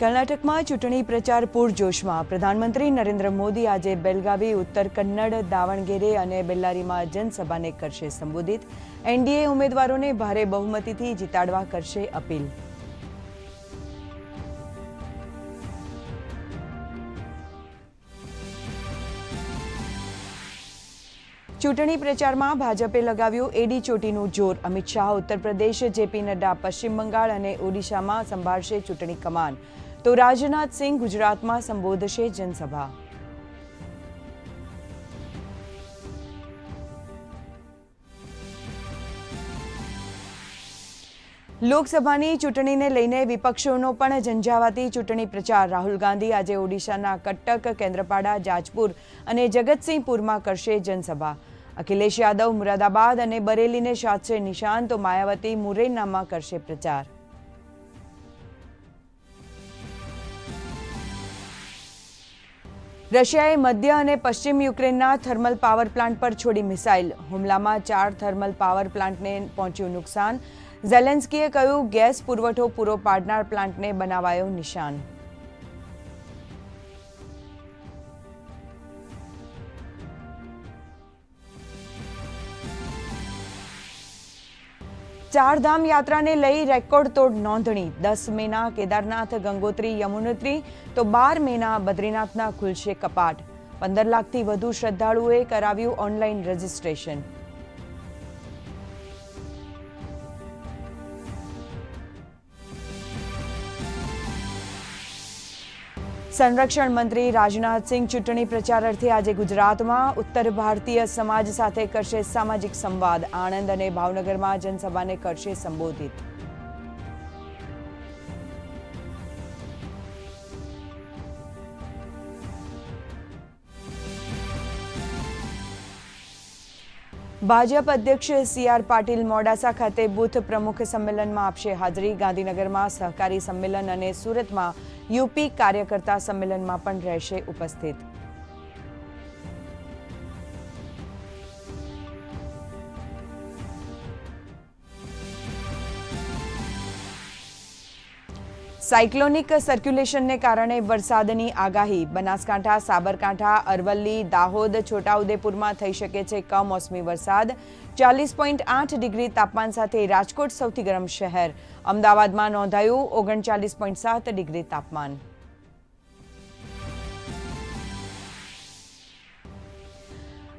કર્ણાટકમાં ચૂંટણી પ્રચાર પૂરજોશમાં પ્રધાનમંત્રી નરેન્દ્ર મોદી આજે બેલગાવી, ઉત્તર કન્નડ, દાવણગેરે અને બેલ્લારીમાં જનસભાને કરશે સંબોધિત. એનડીએ ઉમેદવારોને ભારે બહુમતીથી જીતાડવા કરશે અપીલ. ચૂંટણી પ્રચારમાં ભાજપે લગાવ્યું એડી ચોટીનું જોર. અમિત શાહ ઉત્તર પ્રદેશ જેપી નડ્ડા, પશ્ચિમ બંગાળ અને ઓડિશામાં સંભાળશે ચૂંટણી કમાન. તો રાજનાથ સિંહ ગુજરાતમાં સંબોધશે જનસભા. લોકસભાની ચૂંટણીને લઈને વિપક્ષોનો પણ ઝંઝાવાતી ચૂંટણી પ્રચાર. રાહુલ ગાંધી આજે ઓડિશાના કટક, કેન્દ્રપાડા, જાજપુર અને જગતસિંહપુરમાં કરશે જનસભા. અખિલેશ યાદવ મુરાદાબાદ અને બરેલીને સાધશે નિશાન, તો માયાવતી મુરૈનામાં કરશે પ્રચાર. રશિયાએ મધ્ય અને પશ્ચિમ યુક્રેનના થર્મલ પાવર પ્લાન્ટ પર છોડી મિસાઇલ. હુમલામાં ચાર થર્મલ પાવર પ્લાન્ટને પહોંચ્યું નુકસાન. ઝેલેન્સ્કીએ કહ્યું, ગેસ પુરવઠો પૂરો પાડનાર પ્લાન્ટને બનાવાયો નિશાન. ચારધામ યાત્રાને લઈ રેકોર્ડ તોડ નોંધણી. દસ મેના કેદારનાથ, ગંગોત્રી, યમુનોત્રી, તો બાર મેના બદ્રીનાથના ખુલશે કપાટ. પંદર લાખથી વધુ શ્રદ્ધાળુઓએ કરાવ્યું ઓનલાઈન રજીસ્ટ્રેશન. સંરક્ષણ મંત્રી રાજનાથસિંહ ચૂંટણી પ્રચાર અર્થે આજે ગુજરાતમાં ઉત્તર ભારતીય સમાજ સાથે કરશે સામાજિક સંવાદ. આણંદ અને ભાવનગરમાં જનસભાને કરશે સંબોધિત. ભાજપ અધ્યક્ષ સી આર પાટીલ મોડાસા ખાતે બુથ પ્રમુખ સંમેલનમાં આપશે હાજરી. ગાંધીનગરમાં સહકારી સંમેલન અને સુરતમાં યુપી કાર્યકર્તા સંમેલનમાં પણ રહેશે ઉપસ્થિત. સાયક્લોનિક સર્ક્યુલેશનને કારણે વરસાદની આગાહી. બનાસકાંઠા, સાબરકાંઠા, અરવલ્લી, દાહોદ, છોટાઉદેપુરમાં થઈ શકે છે કમોસમી વરસાદ. ચાલીસ પોઈન્ટ આઠ ડિગ્રી તાપમાન સાથે રાજકોટ સૌથી ગરમ શહેર. અમદાવાદમાં નોંધાયું ઓગણચાલીસ પોઈન્ટ સાત ડિગ્રી તાપમાન.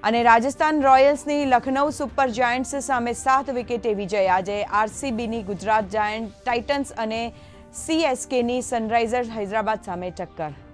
અને રાજસ્થાન રોયલ્સની લખનૌ સુપર જાયન્ટ્સ સામે સાત વિકેટે વિજય. આજે આરસીબીની ગુજરાત જાયન્ટ ટાઇટન્સ અને સીએસકેની સનરાઇઝર્સ હૈદરાબાદ સામે ટક્કર